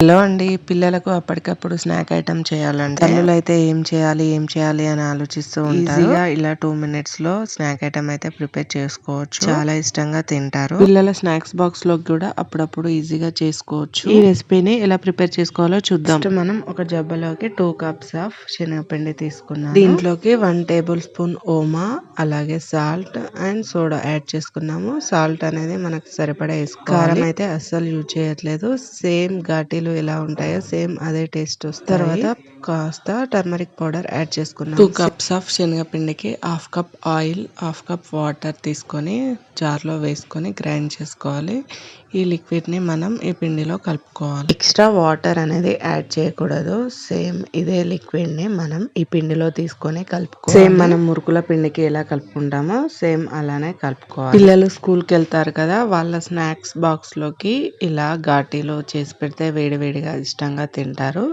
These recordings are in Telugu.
హలో అండి. పిల్లలకు అప్పటికప్పుడు స్నాక్ ఐటమ్ చేయాలంటే తల్లులు అయితే ఏం చేయాలి ఏం చేయాలి అని ఆలోచిస్తూ ఉంటారు. ఇలా టూ మినిట్స్లో స్నాక్ ఐటమ్ అయితే ప్రిపేర్ చేసుకోవచ్చు. చాలా ఇష్టంగా తింటారు. పిల్లల స్నాక్స్ బాక్స్లో కూడా అప్పుడప్పుడు ఈజీగా చేసుకోవచ్చు. ఈ రెసిపీని ఎలా ప్రిపేర్ చేసుకోవాలో చూద్దాం. మనం ఒక జబ్బలోకి టూ కప్స్ ఆఫ్ శనగపిండి తీసుకున్నాం దీంట్లోకి వన్ టేబుల్ స్పూన్ ఓమా అలాగే సాల్ట్ అండ్ సోడా యాడ్ చేసుకున్నాము. సాల్ట్ అనేది మనకు సరిపడా వేసుకోవాలి. కారం అయితే అస్సలు యూజ్ చేయట్లేదు. సేమ్ ఘాటీలు ఎలా ఉంటాయో సేమ్ అదే టేస్ట్ వస్తుంది తర్వాత కాస్త టర్మరిక్ పౌడర్ యాడ్ చేసుకున్నాం. Two cups of శనగపిండికి half cup oil half cup water తీసుకొని జార్లో వేసుకొని గ్రైండ్ చేసుకోవాలి. ఈ లిక్విడ్ని మనం ఈ పిండిలో కలుపుకోవాలి. ఎక్స్ట్రా వాటర్ అనేది యాడ్ చేయకూడదు. సేమ్ ఇదే లిక్విడ్ని మనం ఈ పిండిలో తీసుకొని కలుపుకోవాలి. సేమ్ మనం మురుకుల పిండికి ఎలా కలుపుకుంటామో సేమ్ అలానే కలుపుకోవాలి. పిల్లలు స్కూల్కి వెళ్తారు కదా వాళ్ళ స్నాక్స్ బాక్స్లోకి ఇలా ఘాటీలో చేసి పెడితే వేడివేడిగా ఇష్టంగా తింటారు.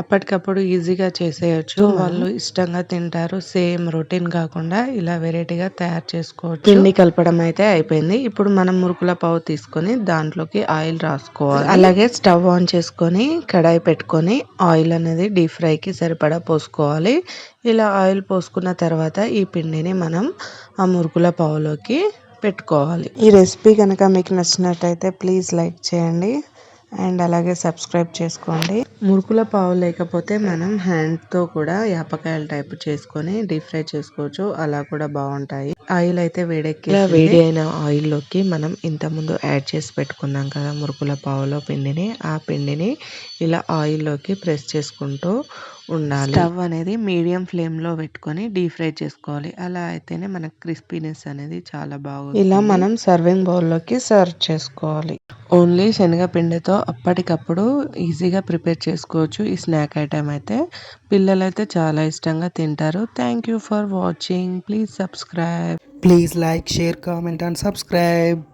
అప్పటికప్పుడు ఈజీగా చేసేయచ్చు. వాళ్ళు ఇష్టంగా తింటారు. సేమ్ రొటీన్ కాకుండా ఇలా వెరైటీగా తయారు చేసుకోవచ్చు. పిండి కలపడం అయితే అయిపోయింది. ఇప్పుడు మనం మురుకుల పావు తీసుకొని దాంట్లోకి ఆయిల్ రాసుకోవాలి. అలాగే స్టవ్ ఆన్ చేసుకొని కడాయి పెట్టుకొని ఆయిల్ అనేది డీప్ ఫ్రై కి సరిపడా పోసుకోవాలి. ఇలా ఆయిల్ పోసుకున్న తర్వాత ఈ పిండిని మనం ఆ మురుకుల పావులోకి పెట్టుకోవాలి. ఈ రెసిపీ కనుక మీకు నచ్చినట్టయితే ప్లీజ్ లైక్ చేయండి. అండ్ అలాగే సబ్స్క్రైబ్ చేసుకోండి. మురుకుల పావు లేకపోతే మనం హ్యాండ్తో కూడా యాపకాయల టైప్ చేసుకొని డీప్ ఫ్రై చేసుకోవచ్చు. అలా కూడా బాగుంటాయి. ఆయిల్ అయితే వేడెక్కి వేడి అయిన ఆయిల్లోకి మనం ఇంతకుముందు యాడ్ చేసి పెట్టుకున్నాం కదా మురుకుల పావులో పిండిని. ఆ పిండిని ఇలా ఆయిల్లోకి ప్రెస్ చేసుకుంటూ ఉండాలి. స్టవ్ అనేది మీడియం ఫ్లేమ్లో పెట్టుకొని డీప్ ఫ్రై చేసుకోవాలి. అలా అయితేనే మనకు క్రిస్పీనెస్ అనేది చాలా బాగుంది ఇలా మనం సర్వింగ్ బౌల్లోకి సర్వ్ చేసుకోవాలి. ఓన్లీ శనగపిండితో అప్పటికప్పుడు ఈజీగా ప్రిపేర్ చేసుకోవచ్చు. ఈ స్నాక్ ఐటమ్ అయితే పిల్లలైతే చాలా ఇష్టంగా తింటారు. Thank you for watching. Please subscribe. Please like, share, comment, and subscribe.